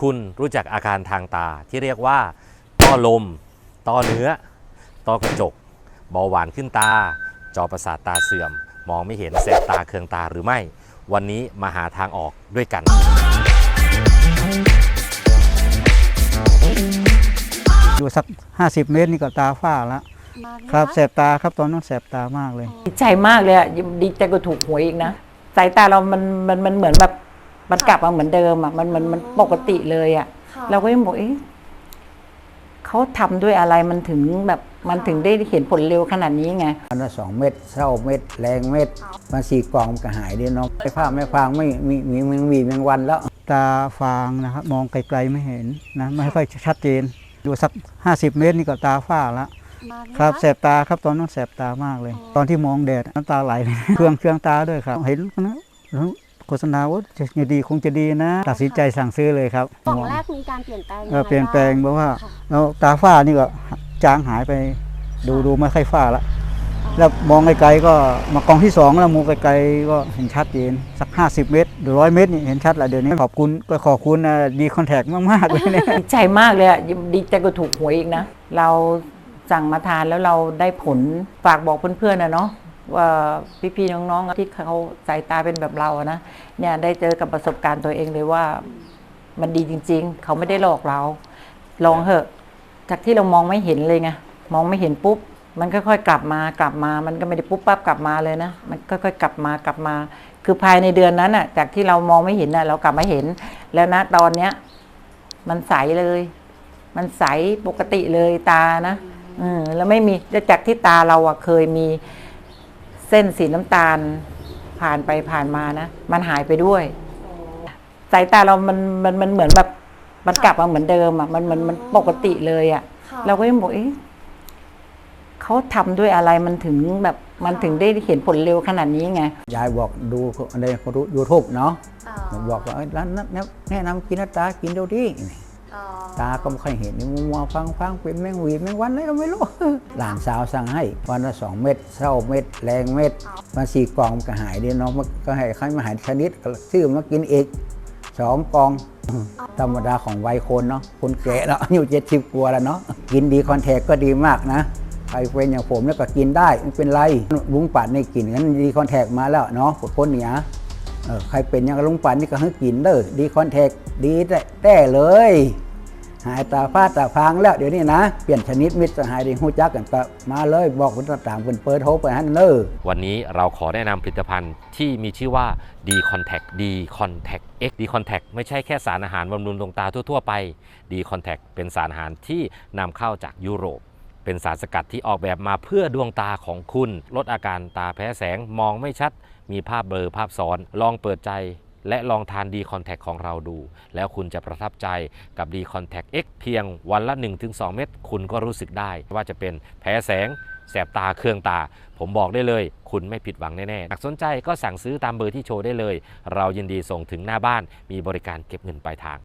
คุณรู้จักอาการทางตาที่เรียกว่า ต้อลม ต้อเนื้อ ต้อกระจกเบาหวานขึ้นตา จอประสาทตาเสื่อม มองไม่เห็นแสบตาเคืองตาหรือไม่ วันนี้มาหาทางออกด้วยกัน อยู่สัก 50 เมตรนี่ก็ตาฝ้าแล้วมากไหมครับะแสบตาครับตอนนั้นแสบตามากเลย ดีใจมากเลยอะดีใจก็ถูกหวยอีกนะ สายตาเรามันมันมันเหมือนแบบ มันกลับมาเหมือนเดิมอะมันมันมันปกติเลยอะ ค่ะเราก็ยังบอกเอ๊ะเขาทำด้วยอะไรมันถึงแบบมันถึงได้เห็นผลเร็วขนาดนี้ไงวันละสองเม็ดเศร้าเม็ดแรงเม็ดมาสี่กล่องมันก็หายดีเนาะไม่ผ้าไม่ฟางไม่มีมีมีมีแมงวันแล้ว ตาฟางนะครับมองไกลๆไม่เห็นนะไม่ค่อยชัดเจนอยู่สัก 50 เมตรนี่ก็ตาฝ้าแล้วมากไหมครับะแสบตาครับตอนนั้นแสบตามากเลย อ๋อ ตอนที่มองแดดน้ำตาไหลเลย เครื่องเครื่องตาด้วยครับ เห็นนะแล้ว โฆษณาว่าจะดีคงจะดีนะ ตัดสินใจสั่งซื้อเลยครับกล่องแรกมีการเปลี่ยนแปลงเออเปลี่ยนแปลงเพราะว่าค่ะแล้วตาฝ้านี่ก็จางหายไปดูดูไม่ค่อยฝ้าละแล้วมองไกลๆก็มากองที่สองแล้วมองไกลๆก็เห็นชัดเจนสัก 50 เมตรหรือร้อยเมตรนี่เห็นชัดแล้วเดี๋ยวนี้ขอบคุณก็ขอบคุณดีคอนแทคมากๆเลยเนี่ยดีใจมากเลยอะดีใจก็ถูกหวยอีกนะ เราสั่งมาทานแล้วเราได้ผลฝากบอกเพื่อนๆนะเนาะ ว่าพี่ๆน้องๆที่เขาสายตาเป็นแบบเรานะเนี่ยได้เจอกับประสบการณ์ตัวเองเลยว่ามันดีจริง ๆ เขาไม่ได้หลอกเรา ลองเถอะ จากที่เรามองไม่เห็นเลยไงมองไม่เห็นปุ๊บ มันค่อยๆกลับมากลับมา มันก็ไม่ได้ปุ๊บปั๊บกลับมาเลยนะ มันค่อยๆกลับมากลับมา คือภายในเดือนนั้นอะ จากที่เรามองไม่เห็นน่ะ เรากลับมาเห็น แล้วนะตอนเนี้ย มันใสเลย มันใสปกติเลยตานะอืมแล้วไม่มีจากที่ตาเราอะเคยมี เส้นสีน้ำตาลผ่านไปผ่านมานะ มันหายไปด้วย สายตาเรามันมันมันเหมือนแบบมันกลับมาเหมือนเดิมอะมันมันมันปกติเลยอะค่ะเราก็ยังบอกเอ๊ะเขาทำด้วยอะไรมันถึงแบบมันถึงได้เห็นผลเร็วขนาดนี้ไง ยายบอกดูในยูทูบเนาะอ๋อบอกว่าเอ้ยร้านนั้นแนะนำกินนะตากินเดี๋ยวดิอ๋อ ตาก็ไม่ค่อยเห็นนี่มัวฟังฟังเป็นแมงวีแมงวันอะไรก็ไม่รู้ หลานสาวสั่งให้วันละสองเม็ดเศร้าเม็ดแรงเม็ดมาสี่กล่องก็หายดีเนาะมันก็ให้ใครมาหายชนิดซื้อมากินอีกสองกล่องธรรมดาของวัยคนเนาะคนแก่แล้วอายุเจ็ดสิบกว่าแล้วเนาะกินดีคอนแทคก็ดีมากนะใครเป็นอย่างผมแล้วก็กินได้ไม่เป็นไรลุงปัดในกินงั้นดีคอนแทคมาแล้วเนาะคนเหนียใครเป็นอย่างลุงปัดนี่ก็ให้กินเด้อดีคอนแทคดีแต่แต่เลย หายตาฟ้าตาฟางแล้วเดี๋ยวนี้นะ เปลี่ยนชนิดมิตรสหายดีหูจักกันก็มาเลยบอกคนต่างๆเป็นเปิดโทรไปฮันเนอร์วันนี้เราขอแนะนำผลิตภัณฑ์ที่มีชื่อว่า D Contact D Contact X D Contact ไม่ใช่แค่สารอาหารบำรุงดวงตาทั่วๆไป D Contact เป็นสารอาหารที่นำเข้าจากยุโรปเป็นสารสกัดที่ออกแบบมาเพื่อดวงตาของคุณ ลดอาการตาแพ้แสงมองไม่ชัด มีภาพเบลอภาพซ้อน ลองเปิดใจ และลองทาน D Contact ของเราดู แล้วคุณจะประทับใจกับ D Contact X เพียงวันละ 1-2 เม็ดคุณก็รู้สึกได้ว่าจะเป็นแพ้แสงแสบตาเครื่องตา ผมบอกได้เลย คุณไม่ผิดหวังแน่ๆหากสนใจก็สั่งซื้อตามเบอร์ที่โชว์ได้เลย เรายินดีส่งถึงหน้าบ้านมีบริการเก็บเงินปลายทาง